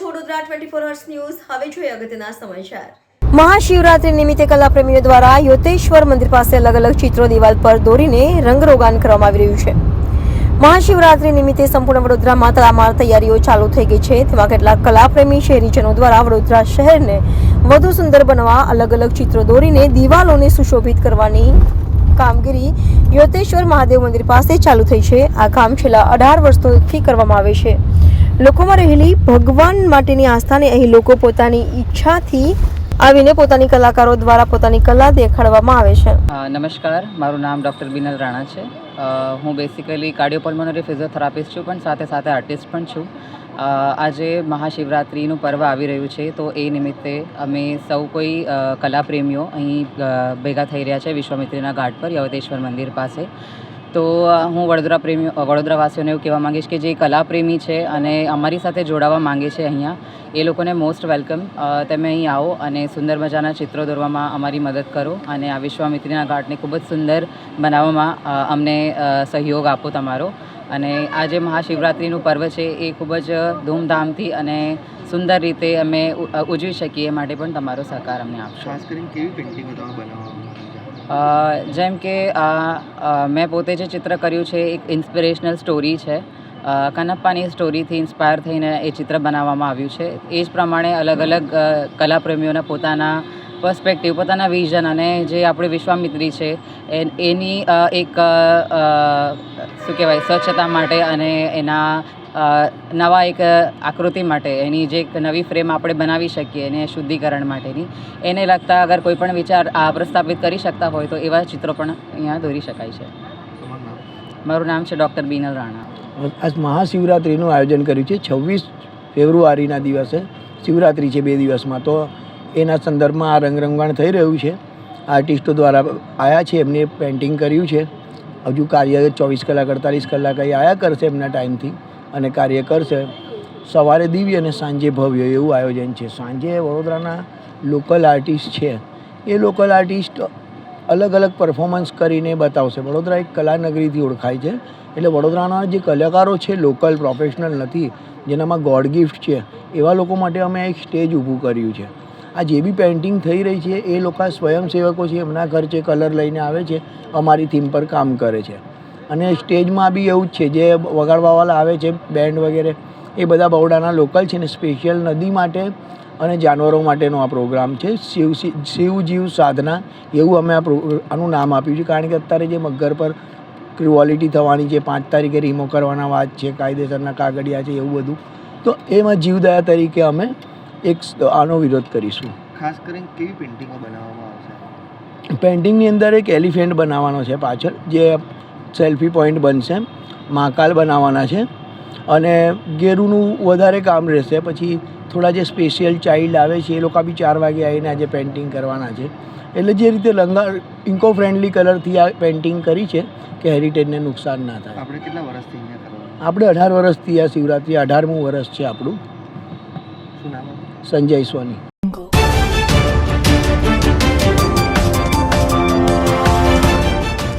Twenty four hours news. હવે જોઈએ અગત્યના સમાચાર. મહાશિવરાત્રી નિમિત્તે કલાપ્રેમીઓ દ્વારા યોતેશ્વર મંદિર પાસે અલગ અલગ ચિત્રો દિવાલ પર દોરીને રંગરોગાન કરવામાં આવી રહ્યું છે. મહાશિવરાત્રી નિમિત્તે સંપૂર્ણ વડોદરામાં તડામાર તૈયારીઓ ચાલુ થઈ ગઈ છે. તેમાં કેટલાક કલાપ્રેમી શહેરીજનો દ્વારા વડોદરા શહેરને વધુ સુંદર બનવા અલગ અલગ ચિત્રો દોરીને દિવાલોને સુશોભિત કરવાની કામગીરી યોતેશ્વર મહાદેવ મંદિર પાસે ચાલુ થઈ છે. આ કામ છેલ્લા અઢાર વર્ષોથી કરવામાં આવે છે. લોકોમાં રહેલી ભગવાન માટેની આસ્થાને અહીં લોકો પોતાની ઈચ્છાથી આવીને પોતાની કલાકારો દ્વારા પોતાની કલા દેખાડવામાં આવે છે. નમસ્કાર, મારું નામ ડૉક્ટર બિનલ રાણા છે. હું બેસિકલી કાર્ડિયોપલ્મોનરી ફિઝિયોથેરાપિસ્ટ છું, પણ સાથે સાથે આર્ટિસ્ટ પણ છું. આજે મહાશિવરાત્રિનું પર્વ આવી રહ્યું છે, તો એ નિમિત્તે અમે સૌ કોઈ કલાપ્રેમીઓ અહીં ભેગા થઈ રહ્યા છે વિશ્વામિત્રીના ઘાટ પર, યવતેશ્વર મંદિર પાસે. તો હું વડોદરા પ્રેમી વડોદરાવાસીઓને એવું કહેવા માંગીશ કે જે કલાપ્રેમી છે અને અમારી સાથે જોડાવા માંગે છે અહીંયા એ લોકોને મોસ્ટ વેલકમ તમે અહીં આવો અને સુંદર મજાના ચિત્રો દોરવામાં અમારી મદદ કરો અને આ વિશ્વામિત્રીના ઘાટને ખૂબ જ સુંદર બનાવવામાં અમને સહયોગ આપો તમારો. અને આ જે મહાશિવરાત્રિનું પર્વ છે એ ખૂબ જ ધૂમધામથી અને સુંદર રીતે અમે ઉજવી શકીએ માટે પણ તમારો સહકાર અમને આપશો. ખાસ કરીને કેવી પેઇન્ટિંગો તમે બનાવવા અ, જેમ કે મેં પોતે જે ચિત્ર કર્યું છે, એક ઇન્સ્પિરેશનલ સ્ટોરી છે. કનપ્પાની સ્ટોરીથી ઇન્સ્પાયર થઈને એ ચિત્ર બનાવવામાં આવ્યું છે. એ જ પ્રમાણે અલગ અલગ કલાપ્રેમીઓના પોતાના પર્સ્પેક્ટિવ પોતાના વિઝન અને જે આપણી વિશ્વામિત્રી છે એ- એની એક શું કહેવાય સ્વચ્છતા માટે અને એના નવા એક આકૃતિ માટે એની જે એક નવી ફ્રેમ આપણે બનાવી શકીએ એને શુદ્ધિકરણ માટેની એને લગતા અગર કોઈ પણ વિચાર આ પ્રસ્થાપિત કરી શકતા હોય તો એવા ચિત્રો પણ અહીંયા દોરી શકાય છે. મારું નામ છે ડૉક્ટર બીનલ રાણા. આજ મહાશિવરાત્રિનું આયોજન કર્યું છે છવ્વીસ ફેબ્રુઆરીના દિવસે શિવરાત્રિ છે બે દિવસમાં તો એના સંદર્ભમાં આ રંગરંગાણ થઈ રહ્યું છે. આર્ટિસ્ટો દ્વારા આવ્યા છે, એમને પેઇન્ટિંગ કર્યું છે. હજુ કાર્ય ચોવીસ કલાક, અડતાલીસ કલાક અહીં આવ્યા કરશે એમના ટાઈમથી અને કાર્ય કરશે. સવારે દિવ્ય અને સાંજે ભવ્ય એવું આયોજન છે. સાંજે વડોદરાના લોકલ આર્ટિસ્ટ છે. એ લોકલ આર્ટિસ્ટ અલગ અલગ પરફોર્મન્સ કરીને બતાવશે. વડોદરા એક કલાનગરીથી ઓળખાય છે. એટલે વડોદરાના જે કલાકારો છે, લોકલ પ્રોફેશનલ નથી, જેનામાં ગોડ ગિફ્ટ છે, એવા લોકો માટે અમે એક સ્ટેજ ઊભું કર્યું છે. આ જે બી પેઇન્ટિંગ થઈ રહી છે, એ લોકો સ્વયંસેવકો છે, એમના ખર્ચે કલર લઈને આવે છે, અમારી થીમ પર કામ કરે છે. અને સ્ટેજમાં બી એવું જ છે, જે વગાડવાવાળા આવે છે બેન્ડ વગેરે, એ બધા બરોડાના લોકલ છે ને સ્પેશિયલ નદી માટે અને જાનવરો માટેનો આ પ્રોગ્રામ છે. શિવ શિવ જીવ સાધના, એવું અમે આ આનું નામ આપ્યું છે. કારણ કે અત્યારે જે મગર પર ક્રુઓલિટી થવાની છે, પાંચ તારીખે રીમો કરવાના વાત છે, કાયદેસરના કાગળિયા છે, એવું બધું. તો એમાં જીવદયા તરીકે અમે એક આનો વિરોધ કરીશું. ખાસ કરીને કેવી પેઇન્ટિંગો બનાવવામાં આવશે? પેઇન્ટિંગની અંદર એક એલિફન્ટ બનાવવાનો છે પાછળ જે સેલ્ફી પોઈન્ટ બનશે. મહાકાલ બનાવવાના છે. અને ગેરુનું વધારે કામ રહેશે. પછી થોડા જે સ્પેશિયલ ચાઇલ્ડ આવે છે એ લોકો બી ચાર વાગે આવીને આજે પેઇન્ટિંગ કરવાના છે. એટલે જે રીતે લંગા ઇન્કો ફ્રેન્ડલી કલરથી આ પેઇન્ટિંગ કરી છે કે હેરિટેજને નુકસાન ના થાય. આપણે કેટલા વર્ષથી આપણે અઢાર વર્ષથી આ શિવરાત્રિ અઢારમું વર્ષ છે આપણું. શું નામ? સંજય સોની.